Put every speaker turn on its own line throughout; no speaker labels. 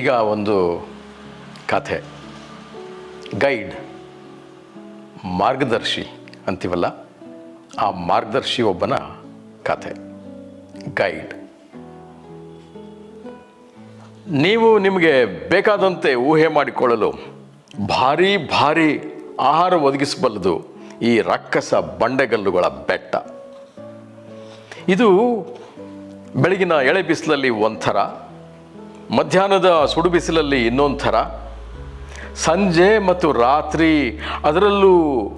ಈಗ ಒಂದು ಕಥೆ. ಗೈಡ್, ಮಾರ್ಗದರ್ಶಿ ಅಂತೀವಲ್ಲ, ಆ ಮಾರ್ಗದರ್ಶಿ ಒಬ್ಬನ ಕಥೆ. ಗೈಡ್. ನೀವು ನಿಮಗೆ ಬೇಕಾದಂತೆ ಊಹೆ ಮಾಡಿಕೊಳ್ಳಲು ಭಾರಿ ಭಾರಿ ಆಹಾರ ಒದಗಿಸಬಲ್ಲದು ಈ ರಕ್ಕಸ ಬಂಡೆಗಲ್ಲುಗಳ ಬೆಟ್ಟ. ಇದು ಬೆಳಗಿನ ಎಳೆ ಬಿಸಿಲಲ್ಲಿ ಒಂಥರ ಮಧ್ಯಾಹ್ನದ ಸುಡು ಬಿಸಿಲಲ್ಲಿ ಇನ್ನೊಂದು ಸಂಜೆ ಮತ್ತು ರಾತ್ರಿ ಅದರಲ್ಲೂ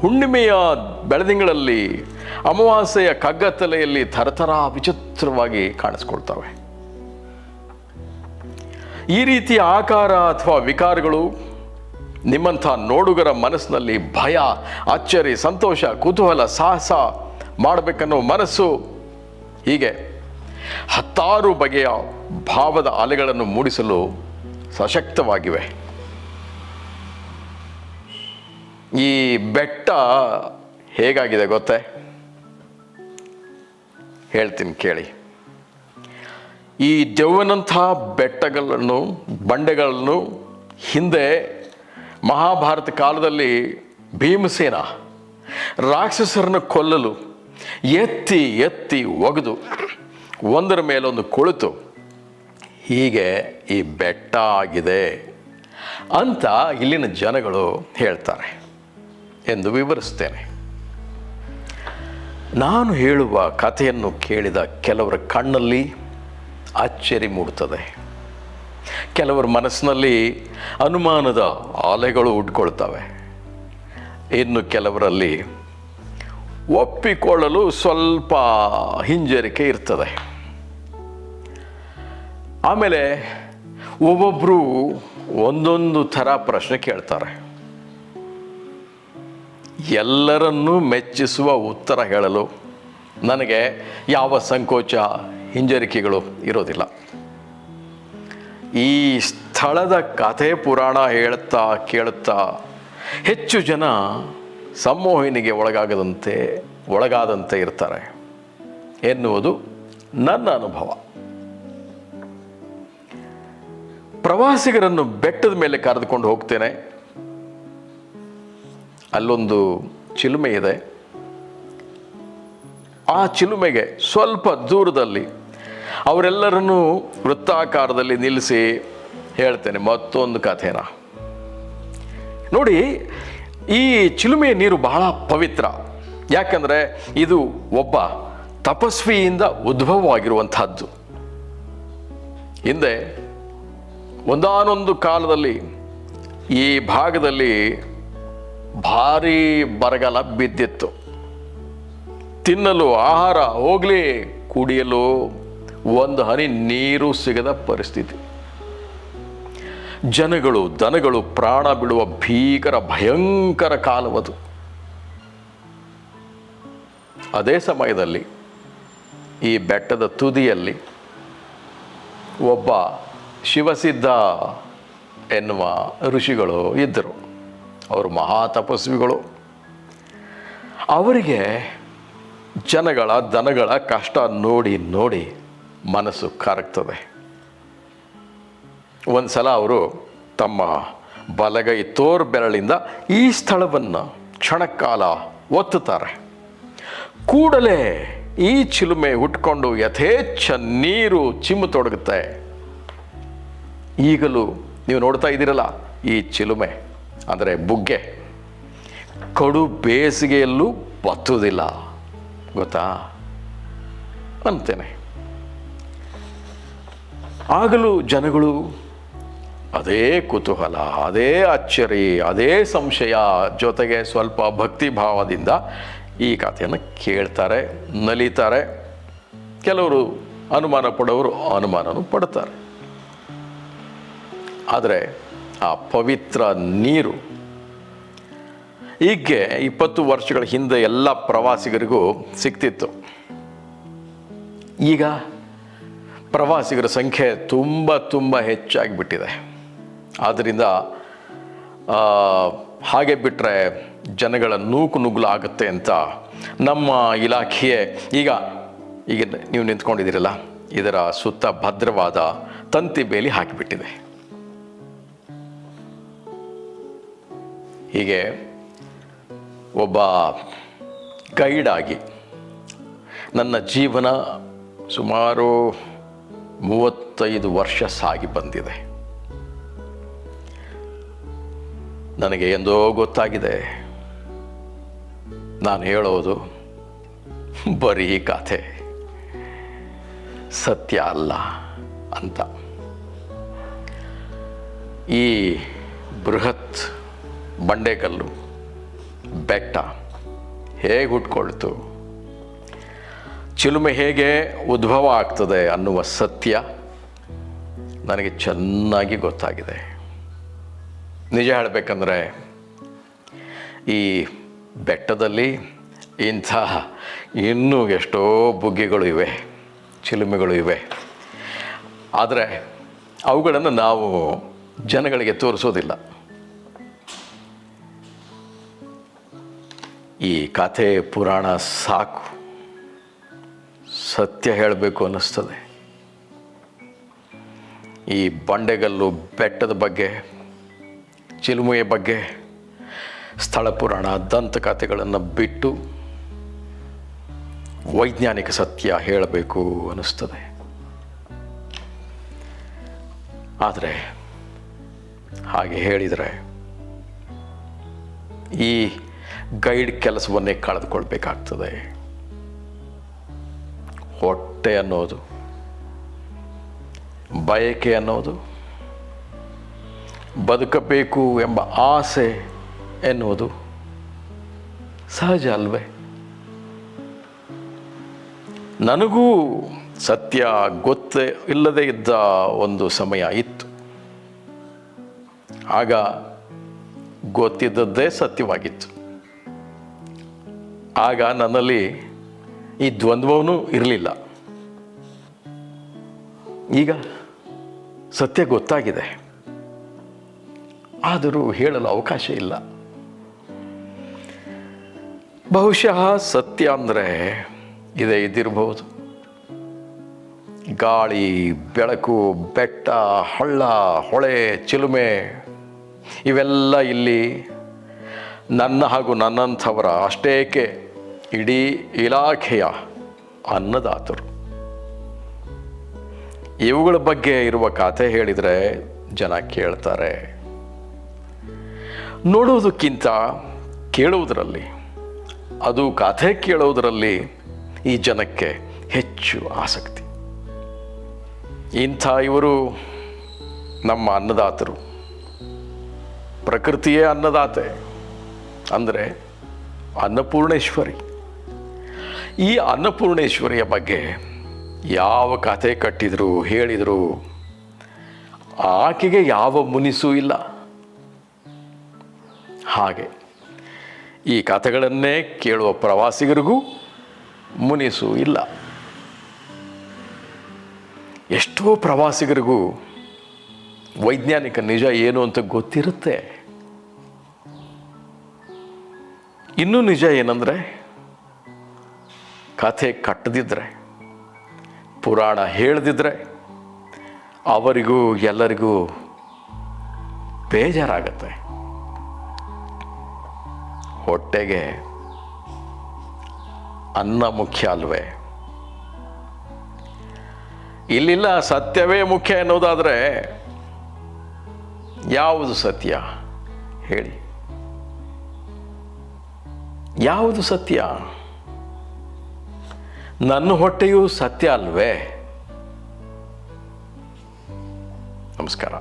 ಹುಣ್ಣಿಮೆಯ ಬೆಳದಿಂಗಳಲ್ಲಿ ಅಮಾವಾಸ್ಯೆಯ ಕಗ್ಗತ್ತಲೆಯಲ್ಲಿ ಥರಥರ ವಿಚಿತ್ರವಾಗಿ ಕಾಣಿಸ್ಕೊಳ್ತವೆ. ಈ ರೀತಿಯ ಆಕಾರ ಅಥವಾ ವಿಕಾರಗಳು ನಿಮ್ಮಂಥ ನೋಡುಗರ ಮನಸ್ಸಿನಲ್ಲಿ ಭಯ, ಅಚ್ಚರಿ, ಸಂತೋಷ, ಕುತೂಹಲ, ಸಾಹಸ ಮಾಡಬೇಕನ್ನೋ ಮನಸ್ಸು ಹೀಗೆ. ಹತ್ತಾರು ಬಗೆಯ ಭಾವದ ಅಲೆಗಳನ್ನು ಮೂಡಿಸಲು ಸಶಕ್ತವಾಗಿವೆ. ಈ ಬೆಟ್ಟ ಹೇಗಾಗಿದೆ ಗೊತ್ತೇ? ಹೇಳ್ತೀನಿ ಕೇಳಿ. ಈ ದೆವ್ವನಂಥ ಬೆಟ್ಟಗಳನ್ನು, ಬಂಡೆಗಳನ್ನು ಹಿಂದೆ ಮಹಾಭಾರತ ಕಾಲದಲ್ಲಿ ಭೀಮಸೇನ ರಾಕ್ಷಸರನ್ನು ಕೊಲ್ಲಲು ಎತ್ತಿ ಎತ್ತಿ ಒಗೆದು ಒಂದರ ಮೇಲೊಂದು ಕುಳಿತು, ಹೀಗೆ ಈ ಬೆಟ್ಟ ಆಗಿದೆ ಅಂತ ಇಲ್ಲಿನ ಜನಗಳು ಹೇಳ್ತಾರೆ ಎಂದು ವಿವರಿಸ್ತೇನೆ ನಾನು ಹೇಳುವ ಕಥೆಯನ್ನು ಕೇಳಿದ ಕೆಲವರ ಕಣ್ಣಲ್ಲಿ ಅಚ್ಚರಿ ಮೂಡುತ್ತದೆ. ಕೆಲವರ ಮನಸ್ಸಿನಲ್ಲಿ ಅನುಮಾನದ ಅಲೆಗಳು ಉಟ್ಕೊಳ್ತವೆ ಇನ್ನು ಕೆಲವರಲ್ಲಿ ಒಪ್ಪಿಕೊಳ್ಳಲು ಸ್ವಲ್ಪ ಹಿಂಜರಿಕೆ ಇರ್ತದೆ. ಆಮೇಲೆ ಒಬ್ಬೊಬ್ಬರು ಒಂದೊಂದು ಥರ ಪ್ರಶ್ನೆ ಕೇಳ್ತಾರೆ. ಎಲ್ಲರನ್ನೂ ಮೆಚ್ಚಿಸುವ ಉತ್ತರ ಹೇಳಲು ನನಗೆ ಯಾವ ಸಂಕೋಚ, ಹಿಂಜರಿಕೆಗಳು ಇರೋದಿಲ್ಲ. ಈ ಸ್ಥಳದ ಕಥೆ ಪುರಾಣ ಹೇಳುತ್ತಾ ಕೇಳುತ್ತಾ ಹೆಚ್ಚು ಜನ ಸಂಮೋಹಿನಿಗೆ ಒಳಗಾಗದಂತೆ ಒಳಗಾದಂತೆ ಇರ್ತಾರೆ ಎನ್ನುವುದು ನನ್ನ ಅನುಭವ. ಪ್ರವಾಸಿಗರನ್ನು ಬೆಟ್ಟದ ಮೇಲೆ ಕರೆದುಕೊಂಡು ಹೋಗ್ತೇನೆ. ಅಲ್ಲೊಂದು ಚಿಲುಮೆ ಇದೆ. ಆ ಚಿಲುಮೆಗೆ ಸ್ವಲ್ಪ ದೂರದಲ್ಲಿ ಅವರೆಲ್ಲರನ್ನೂ ವೃತ್ತಾಕಾರದಲ್ಲಿ ನಿಲ್ಲಿಸಿ ಹೇಳ್ತೇನೆ ಮತ್ತೊಂದು ಕಥೆನ. ನೋಡಿ, ಈ ಚಿಲುಮೆಯ ನೀರು ಬಹಳ ಪವಿತ್ರ. ಯಾಕಂದರೆ ಇದು ಒಬ್ಬ ತಪಸ್ವಿಯಿಂದ ಉದ್ಭವವಾಗಿರುವಂತಹದ್ದು ಹಿಂದೆ ಒಂದಾನೊಂದು ಕಾಲದಲ್ಲಿ ಈ ಭಾಗದಲ್ಲಿ ಭಾರೀ ಬರಗಾಲ ಬಿದ್ದಿತ್ತು. ತಿನ್ನಲು ಆಹಾರ, ಹೋಗಲಿ, ಕುಡಿಯಲು ಒಂದು ಹನಿ ನೀರು ಸಿಗದ ಪರಿಸ್ಥಿತಿ. ಜನಗಳು, ದನಗಳು, ಪ್ರಾಣ ಬಿಡುವ ಭೀಕರ, ಭಯಂಕರ ಕಾಲವದು ಅದೇ ಸಮಯದಲ್ಲಿ ಈ ಬೆಟ್ಟದ ತುದಿಯಲ್ಲಿ ಒಬ್ಬ ಶಿವಸಿದ್ಧ ಎನ್ನುವ ಋಷಿಗಳು ಇದ್ದರು. ಅವರು ಮಹಾ ತಪಸ್ವಿಗಳು. ಅವರಿಗೆ ಜನಗಳ ದನಗಳ ಕಷ್ಟ ನೋಡಿ ನೋಡಿ ಮನಸ್ಸು ಕರಗ್ತದೆ. ಒಂದು ಸಲ ಅವರು ತಮ್ಮ ಬಲಗೈ ತೋರ್ ಬೆರಳಿಂದ ಈ ಸ್ಥಳವನ್ನು ಕ್ಷಣಕಾಲ ಒತ್ತುತ್ತಾರೆ. ಕೂಡಲೇ ಈ ಚಿಲುಮೆ ಹುಟ್ಕೊಂಡು ಯಥೇಚ್ಛ ನೀರು ಚಿಮ್ಮತೊಡಗುತ್ತೆ ಈಗಲೂ ನೀವು ನೋಡ್ತಾ ಇದ್ದೀರಲ್ಲ, ಈ ಚಿಲುಮೆ, ಅಂದರೆ ಬುಗ್ಗೆ. ಕಡು ಬೇಸಿಗೆಯಲ್ಲೂ ಬತ್ತುವುದಿಲ್ಲ. ಗೊತ್ತಾ? ಅಂತೇನೆ. ಆಗಲೂ ಜನಗಳು ಅದೇ ಕುತೂಹಲ, ಅದೇ ಅಚ್ಚರಿ, ಅದೇ ಸಂಶಯ ಜೊತೆಗೆ ಸ್ವಲ್ಪ ಭಕ್ತಿ ಭಾವದಿಂದ ಈ ಕಥೆಯನ್ನು ಕೇಳ್ತಾರೆ, ನಲಿತಾರೆ. ಕೆಲವರು ಅನುಮಾನ ಪಡೋರು ಅನುಮಾನನೂ ಪಡ್ತಾರೆ. ಆದರೆ ಆ ಪವಿತ್ರ ನೀರು ಹೀಗೆ ಇಪ್ಪತ್ತು ವರ್ಷಗಳ ಹಿಂದೆ ಎಲ್ಲ ಪ್ರವಾಸಿಗರಿಗೂ ಸಿಕ್ತಿತ್ತು. ಈಗ ಪ್ರವಾಸಿಗರ ಸಂಖ್ಯೆ ತುಂಬ ತುಂಬ ಹೆಚ್ಚಾಗಿಬಿಟ್ಟಿದೆ. ಆದ್ದರಿಂದ ಹಾಗೆ ಬಿಟ್ಟರೆ ಜನಗಳ ನೂಕು ನುಗ್ಗಲು ಆಗುತ್ತೆ ಅಂತ ನಮ್ಮ ಇಲಾಖೆಯೇ ಈಗ ಈಗ ನೀವು ನಿಂತ್ಕೊಂಡಿದ್ದೀರಲ್ಲ, ಇದರ ಸುತ್ತ ಭದ್ರವಾದ ತಂತಿ ಬೇಲಿ ಹಾಕಿಬಿಟ್ಟಿದೆ. ಹೀಗೆ ಒಬ್ಬ ಗೈಡಾಗಿ ನನ್ನ ಜೀವನ ಸುಮಾರು ಮೂವತ್ತೈದು ವರ್ಷ ಸಾಗಿ ಬಂದಿದೆ. ನನಗೆ ಎಂದೋ ಗೊತ್ತಾಗಿದೆ. ನಾನು ಹೇಳೋದು ಬರೀ ಕಥೆ. ಸತ್ಯ ಅಲ್ಲ ಅಂತ. ಈ ಬೃಹತ್ ಬಂಡೆಕಲ್ಲು, ಬೆಟ್ಟ ಹೇಗೆ ಹುಟ್ಕೊಳ್ತು ಚಿಲುಮೆ ಹೇಗೆ ಉದ್ಭವ ಆಗ್ತದೆ ಅನ್ನುವ ಸತ್ಯ ನನಗೆ ಚೆನ್ನಾಗಿ ಗೊತ್ತಾಗಿದೆ. ನಿಜ ಹೇಳಬೇಕಂದ್ರೆ ಈ ಬೆಟ್ಟದಲ್ಲಿ ಇಂಥ ಇನ್ನೂ ಎಷ್ಟೋ ಬುಗ್ಗೆಗಳು ಇವೆ, ಚಿಲುಮೆಗಳು ಇವೆ. ಆದರೆ ಅವುಗಳನ್ನು ನಾವು ಜನಗಳಿಗೆ ತೋರಿಸೋದಿಲ್ಲ. ಈ ಕಥೆ ಪುರಾಣ ಸಾಕು. ಸತ್ಯ ಹೇಳಬೇಕು ಅನ್ನಿಸ್ತದೆ. ಈ ಬಂಡೆಗಲ್ಲು ಬೆಟ್ಟದ ಬಗ್ಗೆ, ಚಿಲುಮೆಯ ಬಗ್ಗೆ, ಸ್ಥಳ ಪುರಾಣ ದಂತಕಥೆಗಳನ್ನು ಬಿಟ್ಟು ವೈಜ್ಞಾನಿಕ ಸತ್ಯ ಹೇಳಬೇಕು ಅನ್ನಿಸ್ತದೆ. ಆದರೆ ಹಾಗೆ ಹೇಳಿದರೆ ಈ ಗೈಡ್ ಕೆಲಸವನ್ನೇ ಕಳೆದುಕೊಳ್ಬೇಕಾಗ್ತದೆ. ಹೊಟ್ಟೆ ಅನ್ನೋದು, ಬಯಕೆ ಅನ್ನೋದು, ಬದುಕಬೇಕು ಎಂಬ ಆಸೆ ಎನ್ನುವುದು ಸಹಜ ಅಲ್ವೇ? ನನಗೂ ಸತ್ಯ ಗೊತ್ತೇ ಇಲ್ಲದೇ ಇದ್ದ ಒಂದು ಸಮಯ ಇತ್ತು. ಆಗ ಗೊತ್ತಿದ್ದದ್ದೇ ಸತ್ಯವಾಗಿತ್ತು. ಆಗ ನನ್ನಲ್ಲಿ ಈ ದ್ವಂದ್ವವೂ ಇರಲಿಲ್ಲ. ಈಗ ಸತ್ಯ ಗೊತ್ತಾಗಿದೆ. ಆದರೂ ಹೇಳಲು ಅವಕಾಶ ಇಲ್ಲ. ಬಹುಶಃ ಸತ್ಯ ಅಂದರೆ ಇದೇ ಇದ್ದಿರಬಹುದು ಗಾಳಿ, ಬೆಳಕು, ಬೆಟ್ಟ, ಹಳ್ಳ, ಹೊಳೆ, ಚಿಲುಮೆ, ಇವೆಲ್ಲ ಇಲ್ಲಿ ನನ್ನ ಹಾಗೂ ನನ್ನಂಥವರ ಅಷ್ಟೇಕೆ ಇಡೀ ಇಲಾಖೆಯ ಅನ್ನದಾತರು. ಇವುಗಳ ಬಗ್ಗೆ ಇರುವ ಕಥೆ ಹೇಳಿದರೆ ಜನ ಕೇಳ್ತಾರೆ. ನೋಡುವುದಕ್ಕಿಂತ ಕೇಳುವುದರಲ್ಲಿ, ಅದು ಕಥೆ ಕೇಳುವುದರಲ್ಲಿ ಈ ಜನಕ್ಕೆ ಹೆಚ್ಚು ಆಸಕ್ತಿ. ಇಂಥ ಇವರು ನಮ್ಮ ಅನ್ನದಾತರು. ಪ್ರಕೃತಿಯೇ ಅನ್ನದಾತೆ. ಅಂದರೆ ಅನ್ನಪೂರ್ಣೇಶ್ವರಿ. ಈ ಅನ್ನಪೂರ್ಣೇಶ್ವರಿಯ ಬಗ್ಗೆ ಯಾವ ಕಥೆ ಕಟ್ಟಿದ್ರು, ಹೇಳಿದರು, ಆಕೆಗೆ ಯಾವ ಮುನಿಸೂ ಇಲ್ಲ. ಹಾಗೆ ಈ ಕಥೆಗಳನ್ನೇ ಕೇಳುವ ಪ್ರವಾಸಿಗರಿಗೂ ಮುನಿಸು ಇಲ್ಲ. ಎಷ್ಟೋ ಪ್ರವಾಸಿಗರಿಗೂ ವೈಜ್ಞಾನಿಕ ನಿಜ ಏನು ಅಂತ ಗೊತ್ತಿರುತ್ತೆ. ಇನ್ನೂ ನಿಜ ಏನಂದರೆ, ಕಥೆ ಕಟ್ಟದಿದ್ದರೆ ಪುರಾಣ ಹೇಳದಿದ್ದರೆ ಅವರಿಗೂ ಎಲ್ಲರಿಗೂ ಬೇಜಾರಾಗತ್ತೆ. ಹೊಟ್ಟೆಗೆ ಅನ್ನ ಮುಖ್ಯ ಅಲ್ವೇ? ಇಲ್ಲಿಲ್ಲ ಸತ್ಯವೇ ಮುಖ್ಯ ಎನ್ನುವುದಾದರೆ ಯಾವುದು ಸತ್ಯ? ಹೇಳಿ. ಯಾವುದು ಸತ್ಯ? ನನ್ನ ಹೊಟ್ಟೆಯೂ ಸತ್ಯ ಅಲ್ವೇ? ನಮಸ್ಕಾರ.